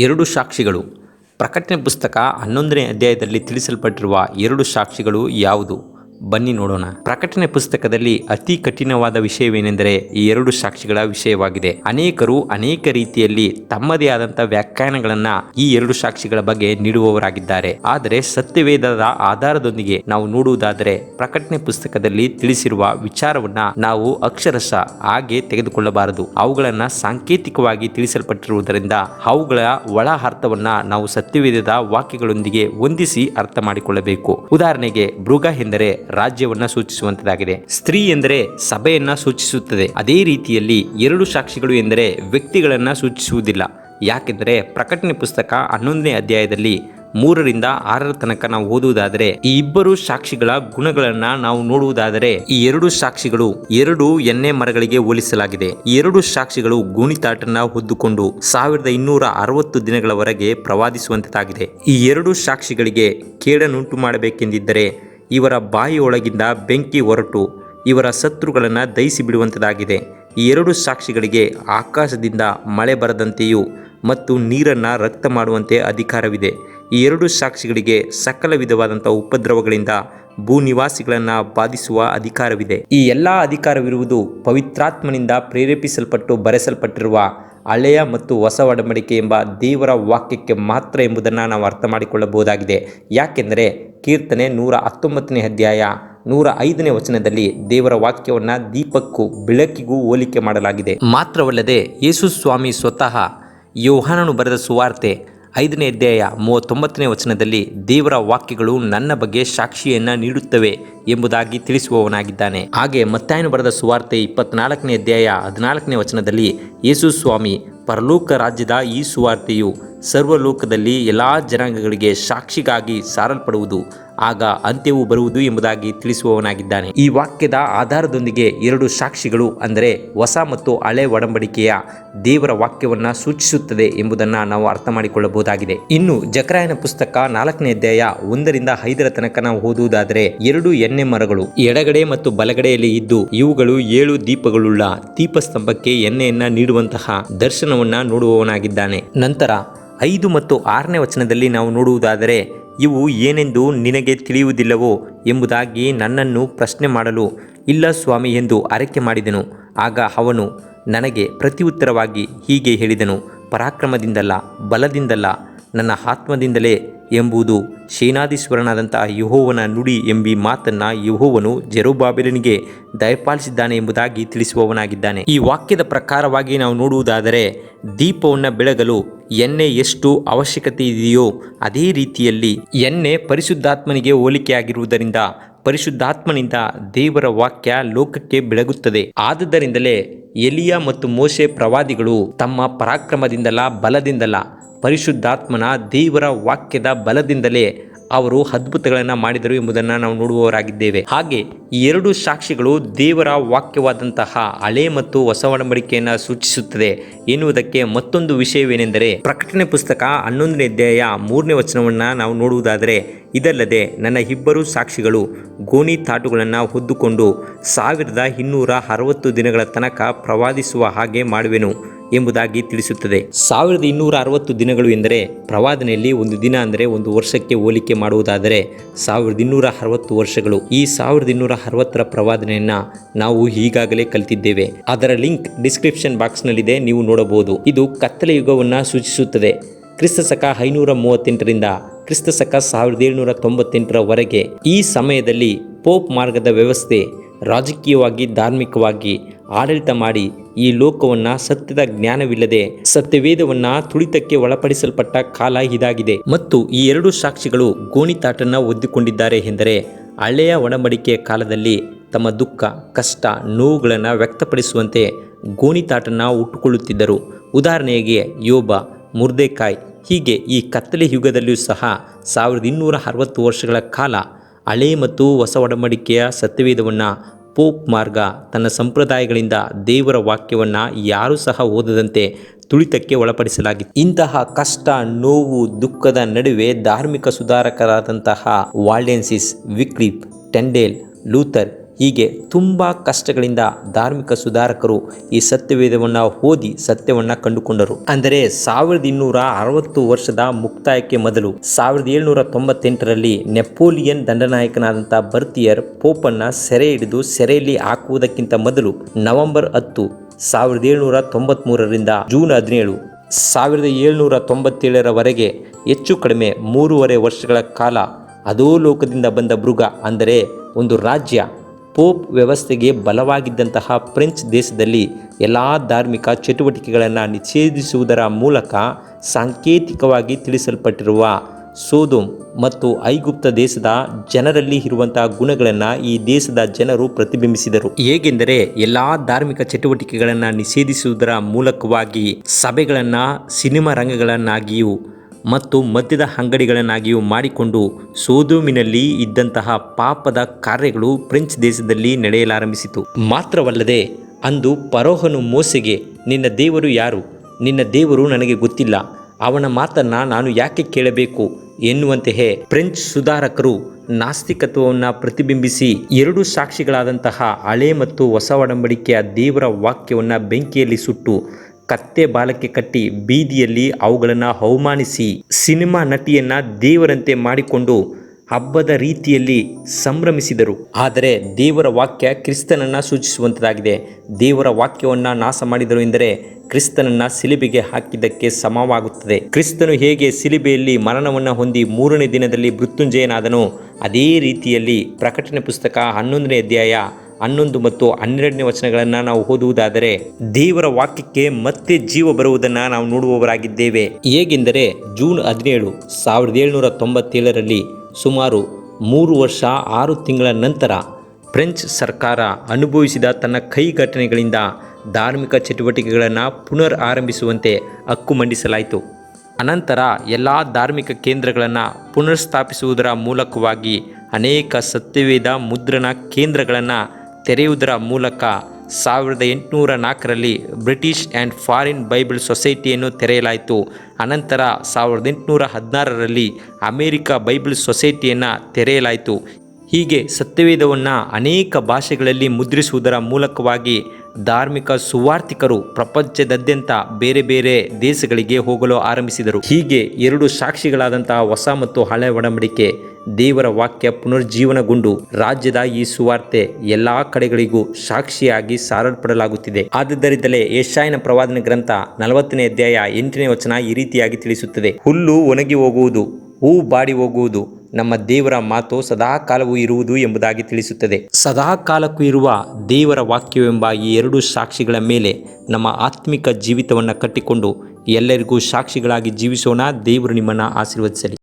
ಎರಡು ಸಾಕ್ಷಿಗಳು. ಪ್ರಕಟಣೆ ಪುಸ್ತಕ ಹನ್ನೊಂದನೇ ಅಧ್ಯಾಯದಲ್ಲಿ ತಿಳಿಸಲ್ಪಟ್ಟಿರುವ ಎರಡು ಸಾಕ್ಷಿಗಳು ಯಾವುದು? ಬನ್ನಿ ನೋಡೋಣ. ಪ್ರಕಟಣೆ ಪುಸ್ತಕದಲ್ಲಿ ಅತಿ ಕಠಿಣವಾದ ವಿಷಯವೇನೆಂದರೆ ಈ ಎರಡು ಸಾಕ್ಷಿಗಳ ವಿಷಯವಾಗಿದೆ. ಅನೇಕರು ಅನೇಕ ರೀತಿಯಲ್ಲಿ ತಮ್ಮದೇ ಆದಂಥ ವ್ಯಾಖ್ಯಾನಗಳನ್ನ ಈ ಎರಡು ಸಾಕ್ಷಿಗಳ ಬಗ್ಗೆ ನೀಡುವವರಾಗಿದ್ದಾರೆ. ಆದರೆ ಸತ್ಯವೇದದ ಆಧಾರದೊಂದಿಗೆ ನಾವು ನೋಡುವುದಾದರೆ ಪ್ರಕಟಣೆ ಪುಸ್ತಕದಲ್ಲಿ ತಿಳಿಸಿರುವ ವಿಚಾರವನ್ನ ನಾವು ಅಕ್ಷರಶಃ ಹಾಗೆ ತೆಗೆದುಕೊಳ್ಳಬಾರದು. ಅವುಗಳನ್ನ ಸಾಂಕೇತಿಕವಾಗಿ ತಿಳಿಸಲ್ಪಟ್ಟಿರುವುದರಿಂದ ಅವುಗಳ ಒಳ ಅರ್ಥವನ್ನ ನಾವು ಸತ್ಯವೇದದ ವಾಕ್ಯಗಳೊಂದಿಗೆ ಹೊಂದಿಸಿ ಅರ್ಥ ಮಾಡಿಕೊಳ್ಳಬೇಕು. ಉದಾಹರಣೆಗೆ, ಮೃಗ ಎಂದರೆ ರಾಜ್ಯವನ್ನ ಸೂಚಿಸುವಂತದಾಗಿದೆ. ಸ್ತ್ರೀ ಎಂದರೆ ಸಭೆಯನ್ನ ಸೂಚಿಸುತ್ತದೆ. ಅದೇ ರೀತಿಯಲ್ಲಿ ಎರಡು ಸಾಕ್ಷಿಗಳು ಎಂದರೆ ವ್ಯಕ್ತಿಗಳನ್ನ ಸೂಚಿಸುವುದಿಲ್ಲ. ಯಾಕೆಂದರೆ ಪ್ರಕಟಣೆ ಪುಸ್ತಕ ಹನ್ನೊಂದನೇ ಅಧ್ಯಾಯದಲ್ಲಿ ಮೂರರಿಂದ ಆರರ ತನಕ ನಾವು ಓದುವುದಾದರೆ ಈ ಇಬ್ಬರು ಸಾಕ್ಷಿಗಳ ಗುಣಗಳನ್ನ ನಾವು ನೋಡುವುದಾದರೆ ಈ ಎರಡು ಸಾಕ್ಷಿಗಳು ಎರಡು ಎಣ್ಣೆ ಮರಗಳಿಗೆ ಹೋಲಿಸಲಾಗಿದೆ. ಎರಡು ಸಾಕ್ಷಿಗಳು ಗುಣಿತಾಟನ್ನ ಹೊದ್ದುಕೊಂಡು ಸಾವಿರದ ಇನ್ನೂರ ಅರವತ್ತು ದಿನಗಳವರೆಗೆ ಪ್ರವಾದಿಸುವಂತಾಗಿದೆ ಈ ಎರಡು ಸಾಕ್ಷಿಗಳಿಗೆ ಕೇಡನ್ನುಂಟು ಮಾಡಬೇಕೆಂದಿದ್ದರೆ ಇವರ ಬಾಯಿಯೊಳಗಿಂದ ಬೆಂಕಿ ಹೊರಟು, ಇವರ ಶತ್ರುಗಳನ್ನು ದಹಿಸಿ ಬಿಡುವಂಥದ್ದಾಗಿದೆ ಈ ಎರಡು ಸಾಕ್ಷಿಗಳಿಗೆ ಆಕಾಶದಿಂದ ಮಳೆ ಬರದಂತೆಯೂ ಮತ್ತು ನೀರನ್ನು ರಕ್ತ ಮಾಡುವಂತೆ ಅಧಿಕಾರವಿದೆ. ಈ ಎರಡು ಸಾಕ್ಷಿಗಳಿಗೆ ಸಕಲ ವಿಧವಾದಂಥ ಉಪದ್ರವಗಳಿಂದ ಭೂನಿವಾಸಿಗಳನ್ನು ಬಾಧಿಸುವ ಅಧಿಕಾರವಿದೆ. ಈ ಎಲ್ಲ ಅಧಿಕಾರವಿರುವುದು ಪವಿತ್ರಾತ್ಮನಿಂದ ಪ್ರೇರೇಪಿಸಲ್ಪಟ್ಟು ಬರೆಸಲ್ಪಟ್ಟಿರುವ ಹಳೆಯ ಮತ್ತು ಹೊಸ ಒಡಂಬಡಿಕೆ ಎಂಬ ದೇವರ ವಾಕ್ಯಕ್ಕೆ ಮಾತ್ರ ಎಂಬುದನ್ನು ನಾವು ಅರ್ಥ ಮಾಡಿಕೊಳ್ಳಬಹುದಾಗಿದೆ. ಯಾಕೆಂದರೆ ಕೀರ್ತನೆ ನೂರ ಹತ್ತೊಂಬತ್ತನೇ ಅಧ್ಯಾಯ ನೂರ ಐದನೇ ವಚನದಲ್ಲಿ ದೇವರ ವಾಕ್ಯವನ್ನು ದೀಪಕ್ಕೂ ಬೆಳಕಿಗೂ ಹೋಲಿಕೆ ಮಾಡಲಾಗಿದೆ. ಮಾತ್ರವಲ್ಲದೆ ಯೇಸು ಸ್ವಾಮಿ ಸ್ವತಃ ಯೋಹಾನನು ಬರೆದ ಸುವಾರ್ತೆ ಐದನೇ ಅಧ್ಯಾಯ ಮೂವತ್ತೊಂಬತ್ತನೇ ವಚನದಲ್ಲಿ ದೇವರ ವಾಕ್ಯಗಳು ನನ್ನ ಬಗ್ಗೆ ಸಾಕ್ಷಿಯನ್ನು ನೀಡುತ್ತವೆ ಎಂಬುದಾಗಿ ತಿಳಿಸುವವನಾಗಿದ್ದಾನೆ. ಹಾಗೆ ಮತ್ತಾಯನು ಬರೆದ ಸುವಾರ್ತೆ ಇಪ್ಪತ್ನಾಲ್ಕನೇ ಅಧ್ಯಾಯ ಹದಿನಾಲ್ಕನೇ ವಚನದಲ್ಲಿ ಯೇಸು ಸ್ವಾಮಿ, ಪರಲೋಕ ರಾಜ್ಯದ ಈ ಸುವಾರ್ತೆಯು ಸರ್ವಲೋಕದಲ್ಲಿ ಎಲ್ಲ ಜನಾಂಗಗಳಿಗೆ ಸಾಕ್ಷಿಗಾಗಿ ಸಾರಲ್ಪಡುವುದು. ಆಗ ಅಂತ್ಯವು ಬರುವುದು ಎಂಬುದಾಗಿ ತಿಳಿಸುವವನಾಗಿದ್ದಾನೆ. ಈ ವಾಕ್ಯದ ಆಧಾರದೊಂದಿಗೆ ಎರಡು ಸಾಕ್ಷಿಗಳು, ಅಂದರೆ ಹೊಸ ಮತ್ತು ಹಳೆ ಒಡಂಬಡಿಕೆಯ ದೇವರ ವಾಕ್ಯವನ್ನು ಸೂಚಿಸುತ್ತದೆ ಎಂಬುದನ್ನು ನಾವು ಅರ್ಥ ಮಾಡಿಕೊಳ್ಳಬಹುದಾಗಿದೆ ಇನ್ನು ಜಕರಾಯನ ಪುಸ್ತಕ ನಾಲ್ಕನೇ ಅಧ್ಯಾಯ ಒಂದರಿಂದ ಐದರ ತನಕ ನಾವು ಓದುವುದಾದರೆ ಎರಡು ಎಣ್ಣೆ ಮರಗಳು ಎಡಗಡೆ ಮತ್ತು ಬಲಗಡೆಯಲ್ಲಿ ಇದ್ದು ಇವುಗಳು ಏಳು ದೀಪಗಳುಳ್ಳ ದೀಪಸ್ತಂಭಕ್ಕೆ ಎಣ್ಣೆಯನ್ನ ನೀಡುವಂತಹ ದರ್ಶನವನ್ನ ನೋಡುವವನಾಗಿದ್ದಾನೆ. ನಂತರ ಐದು ಮತ್ತು ಆರನೇ ವಚನದಲ್ಲಿ ನಾವು ನೋಡುವುದಾದರೆ ಇವು ಏನೆಂದು ನಿನಗೆ ತಿಳಿಯುವುದಿಲ್ಲವೋ ಎಂಬುದಾಗಿ ನನ್ನನ್ನು ಪ್ರಶ್ನೆ ಮಾಡಲು ಇಲ್ಲ ಸ್ವಾಮಿ ಎಂದು ಅರಕೆ ಮಾಡಿದನು. ಆಗ ಅವನು ನನಗೆ ಪ್ರತಿಯುತ್ತರವಾಗಿ ಹೀಗೆ ಹೇಳಿದನು, ಪರಾಕ್ರಮದಿಂದಲ್ಲ, ಬಲದಿಂದಲ್ಲ, ನನ್ನ ಆತ್ಮದಿಂದಲೇ ಎಂಬುದು ಸೇನಾಧೀಶ್ವರನಾದಂತಹ ಯಹೋವನ ನುಡಿ ಎಂಬಿ ಮಾತನ್ನ ಯಹೋವನು ಜೆರುಬಾಬೆಲನಿಗೆ ದಯಪಾಲಿಸಿದ್ದಾನೆ ಎಂಬುದಾಗಿ ತಿಳಿಸುವವನಾಗಿದ್ದಾನೆ. ಈ ವಾಕ್ಯದ ಪ್ರಕಾರವಾಗಿ ನಾವು ನೋಡುವುದಾದರೆ, ದೀಪವನ್ನು ಬೆಳಗಲು ಎಣ್ಣೆ ಎಷ್ಟು ಅವಶ್ಯಕತೆ ಇದೆಯೋ ಅದೇ ರೀತಿಯಲ್ಲಿ ಎಣ್ಣೆ ಪರಿಶುದ್ಧಾತ್ಮನಿಗೆ ಹೋಲಿಕೆಯಾಗಿರುವುದರಿಂದ ಪರಿಶುದ್ಧಾತ್ಮನಿಂದ ದೇವರ ವಾಕ್ಯ ಲೋಕಕ್ಕೆ ಬೆಳಗುತ್ತದೆ. ಆದುದರಿಂದಲೇ ಎಲಿಯ ಮತ್ತು ಮೋಶೆ ಪ್ರವಾದಿಗಳು ತಮ್ಮ ಪರಾಕ್ರಮದಿಂದಲ್ಲ ಬಲದಿಂದಲ ಪರಿಶುದ್ಧಾತ್ಮನ ದೇವರ ವಾಕ್ಯದ ಬಲದಿಂದಲೇ ಅವರು ಅದ್ಭುತಗಳನ್ನು ಮಾಡಿದರು ಎಂಬುದನ್ನು ನಾವು ನೋಡುವವರಾಗಿದ್ದೇವೆ. ಹಾಗೆ ಈ ಎರಡು ಸಾಕ್ಷಿಗಳು ದೇವರ ವಾಕ್ಯವಾದಂತಹ ಹಳೆ ಮತ್ತು ಹೊಸ ಒಡಂಬಡಿಕೆಯನ್ನು ಸೂಚಿಸುತ್ತದೆ ಎನ್ನುವುದಕ್ಕೆ ಮತ್ತೊಂದು ವಿಷಯವೇನೆಂದರೆ ಪ್ರಕಟಣೆ ಪುಸ್ತಕ ಹನ್ನೊಂದನೇ ಅಧ್ಯಾಯ ಮೂರನೇ ವಚನವನ್ನು ನಾವು ನೋಡುವುದಾದರೆ, ಇದಲ್ಲದೆ ನನ್ನ ಇಬ್ಬರು ಸಾಕ್ಷಿಗಳು ಗೋಣಿ ತಾಟುಗಳನ್ನು ಹೊದ್ದುಕೊಂಡು ಸಾವಿರದ ಇನ್ನೂರ ಅರವತ್ತು ದಿನಗಳ ತನಕ ಪ್ರವಾದಿಸುವ ಹಾಗೆ ಮಾಡುವೆನು. ಎಂಬುದಾಗಿ ತಿಳಿಸುತ್ತದೆ. ಸಾವಿರದ ಇನ್ನೂರ ಅರವತ್ತು ದಿನಗಳು ಎಂದರೆ ಪ್ರವಾದನೆಯಲ್ಲಿ ಒಂದು ದಿನ ಅಂದರೆ ಒಂದು ವರ್ಷಕ್ಕೆ ಹೋಲಿಕೆ ಮಾಡುವುದಾದರೆ ಸಾವಿರದ ಇನ್ನೂರ ಅರವತ್ತು ವರ್ಷಗಳು. ಈ ಸಾವಿರದ ಇನ್ನೂರ ಅರವತ್ತರ ಪ್ರವಾದನೆಯನ್ನ ನಾವು ಈಗಾಗಲೇ ಕಲಿತಿದ್ದೇವೆ. ಅದರ ಲಿಂಕ್ ಡಿಸ್ಕ್ರಿಪ್ಷನ್ ಬಾಕ್ಸ್ನಲ್ಲಿದೆ, ನೀವು ನೋಡಬಹುದು. ಇದು ಕತ್ತಲೆ ಯುಗವನ್ನು ಸೂಚಿಸುತ್ತದೆ. ಕ್ರಿಸ್ತ ಶಕ ಐನೂರ ಮೂವತ್ತೆಂಟರಿಂದ ಕ್ರಿಸ್ತ ಶಕ ಸಾವಿರದ ಏಳುನೂರ ತೊಂಬತ್ತೆಂಟರವರೆಗೆ ಈ ಸಮಯದಲ್ಲಿ ಪೋಪ್ ಮಾರ್ಗದ ವ್ಯವಸ್ಥೆ ರಾಜಕೀಯವಾಗಿ, ಧಾರ್ಮಿಕವಾಗಿ ಆಡಳಿತ ಮಾಡಿ ಈ ಲೋಕವನ್ನ ಸತ್ಯದ ಜ್ಞಾನವಿಲ್ಲದೆ ಸತ್ಯವೇದವನ್ನ ತುಳಿತಕ್ಕೆ ಒಳಪಡಿಸಲ್ಪಟ್ಟ ಕಾಲ ಇದಾಗಿದೆ. ಮತ್ತು ಈ ಎರಡು ಸಾಕ್ಷಿಗಳು ಗೋಣಿತಾಟನ್ನ ಒದ್ದಿಕೊಂಡಿದ್ದಾರೆ ಎಂದರೆ ಹಳೆಯ ಒಡಂಬಡಿಕೆಯ ಕಾಲದಲ್ಲಿ ತಮ್ಮ ದುಃಖ, ಕಷ್ಟ, ನೋವುಗಳನ್ನು ವ್ಯಕ್ತಪಡಿಸುವಂತೆ ಗೋಣಿತಾಟನ್ನ ಉಟ್ಟುಕೊಳ್ಳುತ್ತಿದ್ದರು. ಉದಾಹರಣೆಗೆ ಯೋಬ, ಮುರ್ದೇಕಾಯ್, ಹೀಗೆ ಈ ಕತ್ತಲೆ ಯುಗದಲ್ಲಿಯೂ ಸಹ ಸಾವಿರದ ಇನ್ನೂರ ಅರವತ್ತು ವರ್ಷಗಳ ಕಾಲ ಹಳೆ ಮತ್ತು ಹೊಸ ಒಡಂಬಡಿಕೆಯ ಸತ್ಯವೇದವನ್ನು ಪೋಪ್ ಮಾರ್ಗ ತನ್ನ ಸಂಪ್ರದಾಯಗಳಿಂದ ದೇವರ ವಾಕ್ಯವನ್ನು ಯಾರೂ ಸಹ ಓದದಂತೆ ತುಳಿತಕ್ಕೆ ಒಳಪಡಿಸಲಾಗಿತ್ತು. ಇಂತಹ ಕಷ್ಟ, ನೋವು, ದುಃಖದ ನಡುವೆ ಧಾರ್ಮಿಕ ಸುಧಾರಕರಾದಂತಹ ವಾಲ್ಡೆನ್ಸಿಸ್ ವಿಕ್ಲಿಪ್ ಟೆಂಡೇಲ್, ಲೂಥರ್ ಹೀಗೆ ತುಂಬ ಕಷ್ಟಗಳಿಂದ ಧಾರ್ಮಿಕ ಸುಧಾರಕರು ಈ ಸತ್ಯವೇದವನ್ನು ಓದಿ ಸತ್ಯವನ್ನು ಕಂಡುಕೊಂಡರು. ಅಂದರೆ ಸಾವಿರದ ಇನ್ನೂರ ಅರವತ್ತು ವರ್ಷದ ಮುಕ್ತಾಯಕ್ಕೆ ಮೊದಲು ಸಾವಿರದ ಏಳ್ನೂರ ತೊಂಬತ್ತೆಂಟರಲ್ಲಿ ನೆಪೋಲಿಯನ್ ದಂಡನಾಯಕನಾದಂಥ ಬರ್ತಿಯರ್ ಪೋಪನ್ನ ಸೆರೆ ಹಿಡಿದು ಸೆರೆಯಲ್ಲಿ ಹಾಕುವುದಕ್ಕಿಂತ ಮೊದಲು ನವೆಂಬರ್ ಹತ್ತು ಸಾವಿರದ ಏಳ್ನೂರ ತೊಂಬತ್ತ್ಮೂರರಿಂದ ಜೂನ್ ಹದಿನೇಳು ಸಾವಿರದ ಏಳ್ನೂರ ತೊಂಬತ್ತೇಳರವರೆಗೆ ಹೆಚ್ಚು ಕಡಿಮೆ ಮೂರುವರೆ ವರ್ಷಗಳ ಕಾಲ ಅಧೋಲೋಕದಿಂದ ಬಂದ ಮೃಗ ಅಂದರೆ ಒಂದು ರಾಜ್ಯ. ಪೋಪ್ ವ್ಯವಸ್ಥೆಗೆ ಬಲವಾಗಿದ್ದಂತಹ ಫ್ರೆಂಚ್ ದೇಶದಲ್ಲಿ ಎಲ್ಲ ಧಾರ್ಮಿಕ ಚಟುವಟಿಕೆಗಳನ್ನು ನಿಷೇಧಿಸುವುದರ ಮೂಲಕ ಸಾಂಕೇತಿಕವಾಗಿ ತಿಳಿಸಲ್ಪಟ್ಟಿರುವ ಸೋದೋಮ್ ಮತ್ತು ಐಗುಪ್ತ ದೇಶದ ಜನರಲ್ಲಿ ಇರುವಂತಹ ಗುಣಗಳನ್ನು ಈ ದೇಶದ ಜನರು ಪ್ರತಿಬಿಂಬಿಸಿದರು. ಹೇಗೆಂದರೆ ಎಲ್ಲ ಧಾರ್ಮಿಕ ಚಟುವಟಿಕೆಗಳನ್ನು ನಿಷೇಧಿಸುವುದರ ಮೂಲಕವಾಗಿ ಸಭೆಗಳನ್ನು ಸಿನಿಮಾ ರಂಗಗಳನ್ನಾಗಿಯೂ ಮತ್ತು ಮದ್ಯದ ಅಂಗಡಿಗಳನ್ನಾಗಿಯೂ ಮಾಡಿಕೊಂಡು ಸೋದೋಮಿನಲ್ಲಿ ಇದ್ದಂತಹ ಪಾಪದ ಕಾರ್ಯಗಳು ಫ್ರೆಂಚ್ ದೇಶದಲ್ಲಿ ನಡೆಯಲಾರಂಭಿಸಿತು. ಮಾತ್ರವಲ್ಲದೆ, ಅಂದು ಪರೋಹನು ಮೋಸೆಗೆ ನಿನ್ನ ದೇವರು ಯಾರು? ನಿನ್ನ ದೇವರು ನನಗೆ ಗೊತ್ತಿಲ್ಲ. ಅವನ ಮಾತನ್ನ ನಾನು ಯಾಕೆ ಕೇಳಬೇಕು? ಎನ್ನುವಂತೆಯೇ ಫ್ರೆಂಚ್ ಸುಧಾರಕರು ನಾಸ್ತಿಕತ್ವವನ್ನು ಪ್ರತಿಬಿಂಬಿಸಿ ಎರಡು ಸಾಕ್ಷಿಗಳಾದಂತಹ ಹಳೆ ಮತ್ತು ಹೊಸ ಒಡಂಬಡಿಕೆಯ ದೇವರ ವಾಕ್ಯವನ್ನು ಬೆಂಕಿಯಲ್ಲಿ ಸುಟ್ಟು ಕತ್ತೆ ಬಾಲಕ್ಕೆ ಕಟ್ಟಿ ಬೀದಿಯಲ್ಲಿ ಅವುಗಳನ್ನು ಅವಮಾನಿಸಿ ಸಿನಿಮಾ ನಟಿಯನ್ನ ದೇವರಂತೆ ಮಾಡಿಕೊಂಡು ಹಬ್ಬದ ರೀತಿಯಲ್ಲಿ ಸಂಭ್ರಮಿಸಿದರು. ಆದರೆ ದೇವರ ವಾಕ್ಯ ಕ್ರಿಸ್ತನನ್ನು ಸೂಚಿಸುವಂತದಾಗಿದೆ. ದೇವರ ವಾಕ್ಯವನ್ನು ನಾಶ ಮಾಡಿದರು ಎಂದರೆ ಕ್ರಿಸ್ತನನ್ನು ಸಿಲಿಬಿಗೆ ಹಾಕಿದ್ದಕ್ಕೆ ಸಮವಾಗುತ್ತದೆ. ಕ್ರಿಸ್ತನು ಹೇಗೆ ಸಿಲಿಬೆಯಲ್ಲಿ ಮರಣವನ್ನು ಹೊಂದಿ ಮೂರನೇ ದಿನದಲ್ಲಿ ಮೃತ್ಯುಂಜಯನಾದನು ಅದೇ ರೀತಿಯಲ್ಲಿ ಪ್ರಕಟಣೆ ಪುಸ್ತಕ ಹನ್ನೊಂದನೇ ಅಧ್ಯಾಯ ಹನ್ನೊಂದು ಮತ್ತು ಹನ್ನೆರಡನೇ ವಚನಗಳನ್ನು ನಾವು ಓದುವುದಾದರೆ, ದೇವರ ವಾಕ್ಯಕ್ಕೆ ಮತ್ತೆ ಜೀವ ಬರುವುದನ್ನು ನಾವು ನೋಡುವವರಾಗಿದ್ದೇವೆ. ಹೇಗೆಂದರೆ, ಜೂನ್ ಹದಿನೇಳು, ಸಾವಿರದ ಏಳ್ನೂರ ತೊಂಬತ್ತೇಳರಲ್ಲಿ ಸುಮಾರು ಮೂರು ವರ್ಷ ಆರು ತಿಂಗಳ ನಂತರ ಫ್ರೆಂಚ್ ಸರ್ಕಾರ ಅನುಭವಿಸಿದ ತನ್ನ ಕೈ ಘಟನೆಗಳಿಂದ ಧಾರ್ಮಿಕ ಚಟುವಟಿಕೆಗಳನ್ನು ಪುನರ್ ಆರಂಭಿಸುವಂತೆ ಹಕ್ಕು ಮಂಡಿಸಲಾಯಿತು. ಅನಂತರ ಎಲ್ಲ ಧಾರ್ಮಿಕ ಕೇಂದ್ರಗಳನ್ನು ಪುನರ್ಸ್ಥಾಪಿಸುವುದರ ಮೂಲಕವಾಗಿ ಅನೇಕ ಸತ್ಯವೇದ ಮುದ್ರಣ ಕೇಂದ್ರಗಳನ್ನು ತೆರೆಯುವುದರ ಮೂಲಕ ಸಾವಿರದ ಎಂಟುನೂರ ನಾಲ್ಕರಲ್ಲಿ ಬ್ರಿಟಿಷ್ ಆ್ಯಂಡ್ ಫಾರಿನ್ ಬೈಬಲ್ ಸೊಸೈಟಿಯನ್ನು ತೆರೆಯಲಾಯಿತು. ಅನಂತರ ಸಾವಿರದ ಎಂಟುನೂರ ಹದಿನಾರರಲ್ಲಿ ಅಮೇರಿಕ ಬೈಬಲ್ ಸೊಸೈಟಿಯನ್ನು ತೆರೆಯಲಾಯಿತು. ಹೀಗೆ ಸತ್ಯವೇದವನ್ನು ಅನೇಕ ಭಾಷೆಗಳಲ್ಲಿ ಮುದ್ರಿಸುವುದರ ಮೂಲಕವಾಗಿ ಧಾರ್ಮಿಕ ಸುವಾರ್ಥಿಕರು ಪ್ರಪಂಚದಾದ್ಯಂತ ಬೇರೆ ಬೇರೆ ದೇಶಗಳಿಗೆ ಹೋಗಲು ಆರಂಭಿಸಿದರು. ಹೀಗೆ ಎರಡು ಸಾಕ್ಷಿಗಳಾದಂತಹ ಹೊಸ ಮತ್ತು ಹಳೆ ಒಡಂಬಡಿಕೆ ದೇವರ ವಾಕ್ಯ ಪುನರ್ಜೀವನಗೊಂಡು ರಾಜ್ಯದ ಈ ಸುವಾರ್ತೆ ಎಲ್ಲಾ ಕಡೆಗಳಿಗೂ ಸಾಕ್ಷಿಯಾಗಿ ಸಾರಲ್ಪಡಲಾಗುತ್ತಿದೆ. ಆದ್ದರಿಂದಲೇ ಏಷಾಯನ ಪ್ರವಾದನ ಗ್ರಂಥ ನಲವತ್ತನೇ ಅಧ್ಯಾಯ ಎಂಟನೇ ವಚನ ಈ ರೀತಿಯಾಗಿ ತಿಳಿಸುತ್ತದೆ. ಹುಲ್ಲು ಒಣಗಿ ಹೋಗುವುದು, ಹೂ ಬಾಡಿ ಹೋಗುವುದು, ನಮ್ಮ ದೇವರ ಮಾತು ಸದಾ ಕಾಲವೂ ಇರುವುದು ಎಂಬುದಾಗಿ ತಿಳಿಸುತ್ತದೆ. ಸದಾ ಕಾಲಕ್ಕೂ ಇರುವ ದೇವರ ವಾಕ್ಯವೆಂಬ ಈ ಎರಡು ಸಾಕ್ಷಿಗಳ ಮೇಲೆ ನಮ್ಮ ಆತ್ಮಿಕ ಜೀವಿತವನ್ನು ಕಟ್ಟಿಕೊಂಡು ಎಲ್ಲರಿಗೂ ಸಾಕ್ಷಿಗಳಾಗಿ ಜೀವಿಸೋಣ ದೇವರು ನಿಮ್ಮನ್ನು ಆಶೀರ್ವದಿಸಲಿ.